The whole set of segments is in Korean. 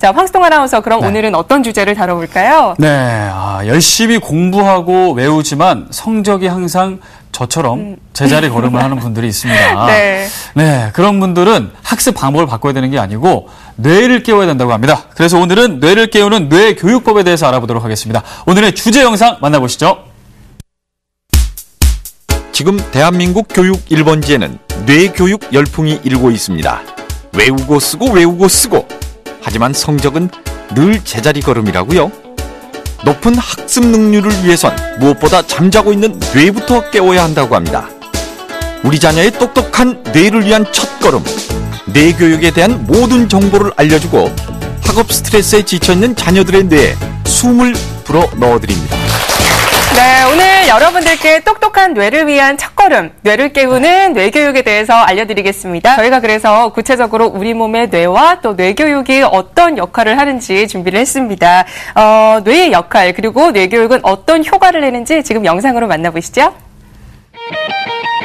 자, 황수동 아나운서 그럼 네. 오늘은 어떤 주제를 다뤄볼까요? 네, 아, 열심히 공부하고 외우지만 성적이 항상 저처럼 음. 제자리 걸음을 하는 분들이 있습니다. 네. 네, 그런 분들은 학습 방법을 바꿔야 되는 게 아니고 뇌를 깨워야 된다고 합니다. 그래서 오늘은 뇌를 깨우는 뇌 교육법에 대해서 알아보도록 하겠습니다. 오늘의 주제 영상 만나보시죠. 지금 대한민국 교육 1번지에는 뇌 교육 열풍이 일고 있습니다. 외우고 쓰고 외우고 쓰고 하지만 성적은 늘 제자리 걸음이라고요. 높은 학습 능률을 위해선 무엇보다 잠자고 있는 뇌부터 깨워야 한다고 합니다. 우리 자녀의 똑똑한 뇌를 위한 첫걸음, 뇌 교육에 대한 모든 정보를 알려주고 학업 스트레스에 지쳐있는 자녀들의 뇌에 숨을 불어 넣어드립니다. 네, 오늘 여러분들께 똑똑한 뇌를 위한 첫걸음, 뇌를 깨우는 뇌교육에 대해서 알려드리겠습니다. 저희가 그래서 구체적으로 우리 몸의 뇌와 또 뇌교육이 어떤 역할을 하는지 준비를 했습니다. 어, 뇌의 역할, 그리고 뇌교육은 어떤 효과를 내는지 지금 영상으로 만나보시죠.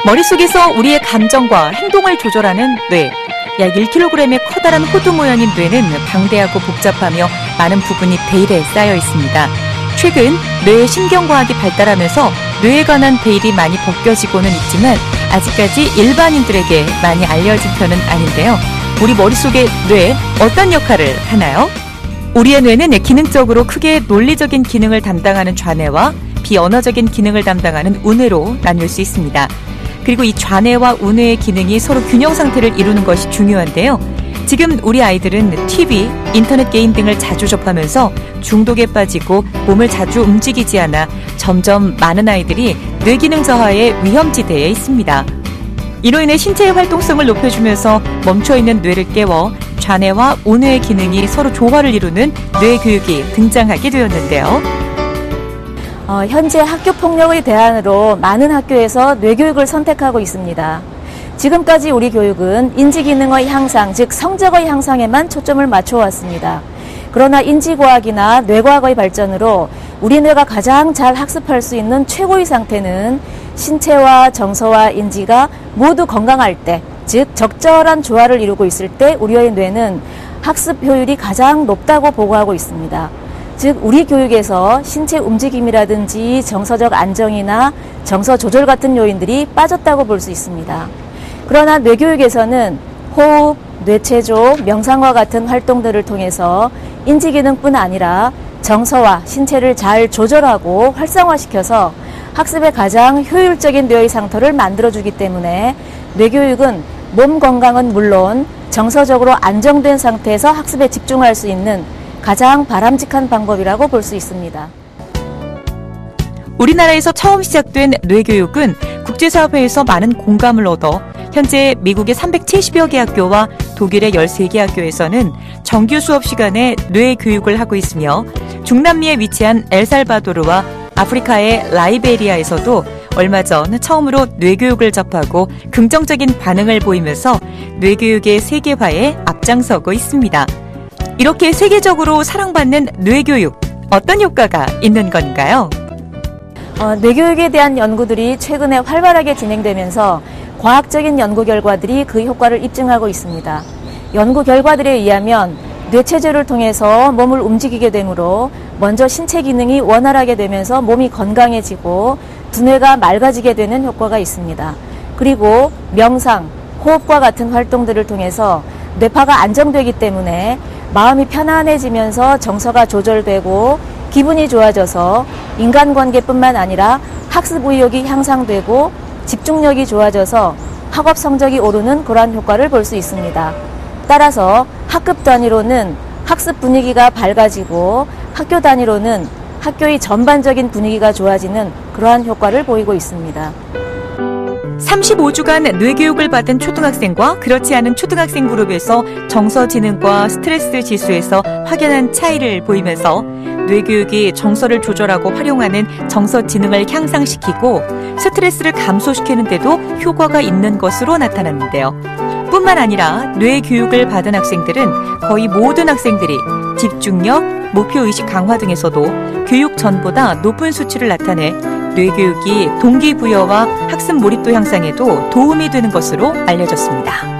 머릿속에서 우리의 감정과 행동을 조절하는 뇌. 약 1kg의 커다란 호두 모양인 뇌는 방대하고 복잡하며 많은 부분이 베일에 쌓여 있습니다. 최근 뇌의 신경과학이 발달하면서 뇌에 관한 베일이 많이 벗겨지고는 있지만 아직까지 일반인들에게 많이 알려진 편은 아닌데요. 우리 머릿속의 뇌 어떤 역할을 하나요? 우리의 뇌는 기능적으로 크게 논리적인 기능을 담당하는 좌뇌와 비언어적인 기능을 담당하는 우뇌로 나눌 수 있습니다. 그리고 이 좌뇌와 우뇌의 기능이 서로 균형 상태를 이루는 것이 중요한데요. 지금 우리 아이들은 TV, 인터넷 게임 등을 자주 접하면서 중독에 빠지고 몸을 자주 움직이지 않아 점점 많은 아이들이 뇌기능 저하의 위험지대에 있습니다. 이로 인해 신체의 활동성을 높여주면서 멈춰있는 뇌를 깨워 좌뇌와 우뇌의 기능이 서로 조화를 이루는 뇌 교육이 등장하게 되었는데요. 어, 현재 학교 폭력의 대안으로 많은 학교에서 뇌교육을 선택하고 있습니다. 지금까지 우리 교육은 인지기능의 향상, 즉 성적의 향상에만 초점을 맞춰왔습니다. 그러나 인지과학이나 뇌과학의 발전으로 우리 뇌가 가장 잘 학습할 수 있는 최고의 상태는 신체와 정서와 인지가 모두 건강할 때, 즉 적절한 조화를 이루고 있을 때 우리의 뇌는 학습 효율이 가장 높다고 보고하고 있습니다. 즉 우리 교육에서 신체 움직임이라든지 정서적 안정이나 정서 조절 같은 요인들이 빠졌다고 볼 수 있습니다. 그러나 뇌교육에서는 호흡, 뇌체조, 명상과 같은 활동들을 통해서 인지기능뿐 아니라 정서와 신체를 잘 조절하고 활성화시켜서 학습에 가장 효율적인 뇌의 상태를 만들어주기 때문에 뇌교육은 몸 건강은 물론 정서적으로 안정된 상태에서 학습에 집중할 수 있는 가장 바람직한 방법이라고 볼 수 있습니다. 우리나라에서 처음 시작된 뇌교육은 국제사회에서 많은 공감을 얻어 현재 미국의 370여 개 학교와 독일의 13개 학교에서는 정규 수업 시간에 뇌 교육을 하고 있으며 중남미에 위치한 엘살바도르와 아프리카의 라이베리아에서도 얼마 전 처음으로 뇌교육을 접하고 긍정적인 반응을 보이면서 뇌교육의 세계화에 앞장서고 있습니다. 이렇게 세계적으로 사랑받는 뇌교육, 어떤 효과가 있는 건가요? 어, 뇌교육에 대한 연구들이 최근에 활발하게 진행되면서 과학적인 연구 결과들이 그 효과를 입증하고 있습니다. 연구 결과들에 의하면 뇌체조를 통해서 몸을 움직이게 되므로 먼저 신체 기능이 원활하게 되면서 몸이 건강해지고 두뇌가 맑아지게 되는 효과가 있습니다. 그리고 명상, 호흡과 같은 활동들을 통해서 뇌파가 안정되기 때문에 마음이 편안해지면서 정서가 조절되고 기분이 좋아져서 인간관계뿐만 아니라 학습 의욕이 향상되고 집중력이 좋아져서 학업 성적이 오르는 그러한 효과를 볼 수 있습니다. 따라서 학급 단위로는 학습 분위기가 밝아지고 학교 단위로는 학교의 전반적인 분위기가 좋아지는 그러한 효과를 보이고 있습니다. 35주간 뇌교육을 받은 초등학생과 그렇지 않은 초등학생 그룹에서 정서지능과 스트레스 지수에서 확연한 차이를 보이면서 뇌교육이 정서를 조절하고 활용하는 정서 지능을 향상시키고 스트레스를 감소시키는데도 효과가 있는 것으로 나타났는데요. 뿐만 아니라 뇌교육을 받은 학생들은 거의 모든 학생들이 집중력, 목표의식 강화 등에서도 교육 전보다 높은 수치를 나타내 뇌교육이 동기부여와 학습 몰입도 향상에도 도움이 되는 것으로 알려졌습니다.